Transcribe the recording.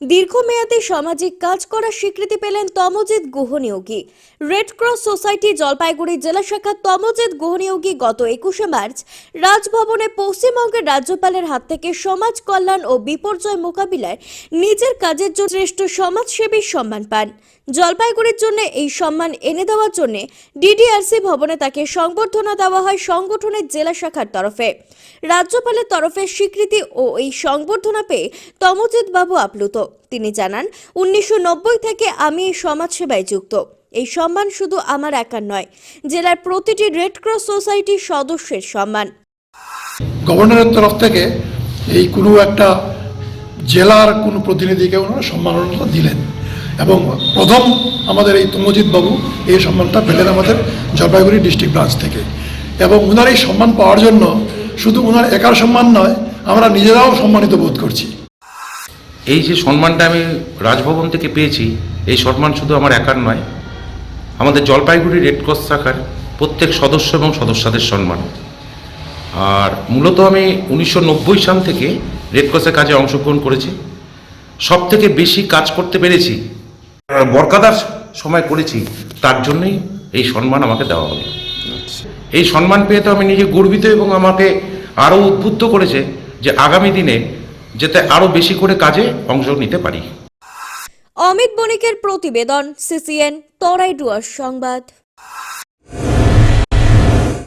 দীর্ঘমেয়াদী সামাজিক কাজ করার স্বীকৃতি পেলেন Tamajit Guhaniyogi. Red cross society Jalpaiguri জেলা শাখা তমজিৎ গুহনিয়োগী গত একুশে মার্চ রাজভবনে পশ্চিমবঙ্গের রাজ্যপালের হাত থেকে সমাজ কল্যাণ ও বিপর্যয় মোকাবিলায় নিজের কাজের জন্য শ্রেষ্ঠ সমাজসেবীর সম্মান পান। জলপাইগুড়ির জন্য এই সম্মান এনে দেওয়ার জন্য ডিডিআরসি ভবনে তাকে সংবর্ধনা দেওয়া হয় সংগঠনের জেলা শাখার তরফে। রাজ্যপালের তরফে স্বীকৃতি ও এই সংবর্ধনা পেয়ে তমজিৎ বাবু আপ্লুত। তিনি জানান, উনিশশো থেকে আমি সমাজসেবায় যুক্ত। এই সম্মান শুধু আমার একার নয়, জেলার প্রতিটি রেড ক্রস সোসাইটির সদস্যের সম্মান। গভর্নরের তরফ থেকে এই কোনো একটা জেলার কোনো প্রতিনিধিকে ওনারা সম্মাননা দিলেন এবং প্রথম আমাদের এই তমজিৎ বাবু এই সম্মানটা পেলেন আমাদের জলপাইগুড়ি ডিস্ট্রিক্ট ব্রাঞ্চ থেকে এবং ওনার এই সম্মান পাওয়ার জন্য শুধু ওনার একার সম্মান নয়, আমরা নিজেরাও সম্মানিত বোধ করছি। এই যে সম্মানটা আমি রাজভবন থেকে পেয়েছি, এই সম্মান শুধু আমার একার নয়, আমাদের জলপাইগুড়ি রেড ক্রস শাখার প্রত্যেক সদস্য এবং সদস্যদের সম্মান। আর মূলত আমি উনিশশো নব্বই সাল থেকে রেড ক্রসের কাজে অংশগ্রহণ করেছি। সব থেকে বেশি কাজ করতে পেরেছি, বরকাদার সময় করেছি, তার জন্যই এই সম্মান আমাকে দেওয়া হলো। এই সম্মান পেয়ে তো আমি নিজে গর্বিত এবং আমাকে আরও উদ্বুদ্ধ করেছে যে আগামী দিনে যাতে আরও বেশি করে কাজে অংশ নিতে পারি। অমিত বণিকের প্রতিবেদন সিসিএন তরাইডুয়ার সংবাদ।